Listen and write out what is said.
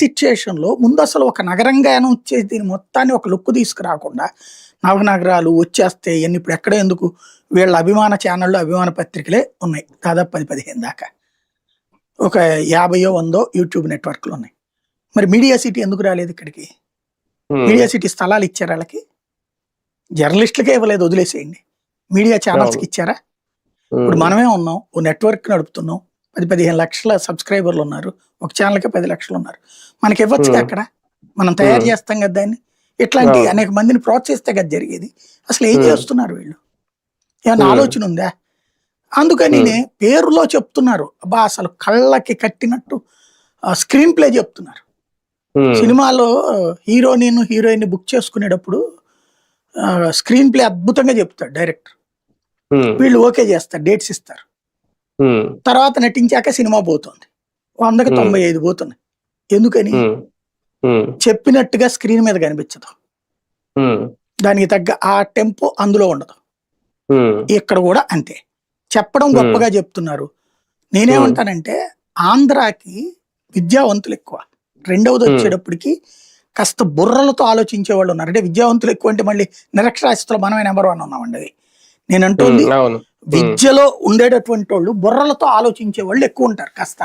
సిచ్యుయేషన్లో ముందు అసలు ఒక నగరంగా అనౌన్స్ చేసి దీని మొత్తాన్ని ఒక లుక్ తీసుకురాకుండా నవనగరాలు వచ్చేస్తే ఇవన్నీ ఇప్పుడు ఎక్కడ ఎందుకు వీళ్ళ అభిమాన ఛానళ్ళు అభిమాన పత్రికలే ఉన్నాయి. దాదాపు పది పదిహేను దాకా. ఒక యాభయో వందో యూట్యూబ్ నెట్వర్క్లు ఉన్నాయి. మరి మీడియా సిటీ ఎందుకు రాలేదు ఇక్కడికి? మీడియా సిటీ స్థలాలు ఇచ్చారు వాళ్ళకి? జర్నలిస్టులకే ఇవ్వలేదు వదిలేసేయండి. మీడియా ఛానల్స్కి. ఇచ్చారా? ఇప్పుడు మనమే ఉన్నాం ఓ నెట్వర్క్ నడుపుతున్నాం పది పదిహేను లక్షల సబ్స్క్రైబర్లు ఉన్నారు. ఒక ఛానల్కి పది లక్షలు ఉన్నారు. మనకి ఇవ్వచ్చు Hmm. అక్కడ. మనం తయారు Hmm. చేస్తాం కదా దాన్ని. ఇట్లాంటి అవును. అనేక మందిని ప్రోత్సహిస్తే కదా జరిగేది. అసలు ఏం Hmm. చేస్తున్నారు వీళ్ళు? Hmm. ఆలోచన ఉందా? అందుకని పేరులో చెప్తున్నారు. అబ్బా అసలు కళ్ళకి కట్టినట్టు స్క్రీన్ ప్లే చెప్తున్నారు. సినిమాలో హీరోయిన్ హీరోయిన్ బుక్ చేసుకునేటప్పుడు స్క్రీన్ ప్లే అద్భుతంగా చెప్తాడు డైరెక్టర్. వీళ్ళు ఓకే చేస్తారు డేట్స్ ఇస్తారు. తర్వాత నటించాక సినిమా పోతుంది. వందకి. తొంభై ఐదు పోతున్నాయి. ఎందుకని? చెప్పినట్టుగా స్క్రీన్ మీద కనిపించదు. దానికి తగ్గ ఆ టెంపో అందులో ఉండదు. ఇక్కడ కూడా అంతే. చెప్పడం. గొప్పగా చెప్తున్నారు. నేనేమంటానంటే ఆంధ్రాకి విద్యావంతులు ఎక్కువ. రెండవది. వచ్చేటప్పటికి కాస్త బుర్రలతో ఆలోచించే వాళ్ళు ఉన్నారు. అంటే విద్యావంతులు ఎక్కువ అంటే మళ్ళీ నిరక్షరాస్యతలో మనమే నెంబర్ వన్ ఉన్నామండి నేను అంటోంది విద్యలో ఉండేటటువంటి వాళ్ళు బుర్రలతో ఆలోచించే వాళ్ళు ఎక్కువ ఉంటారు కాస్త.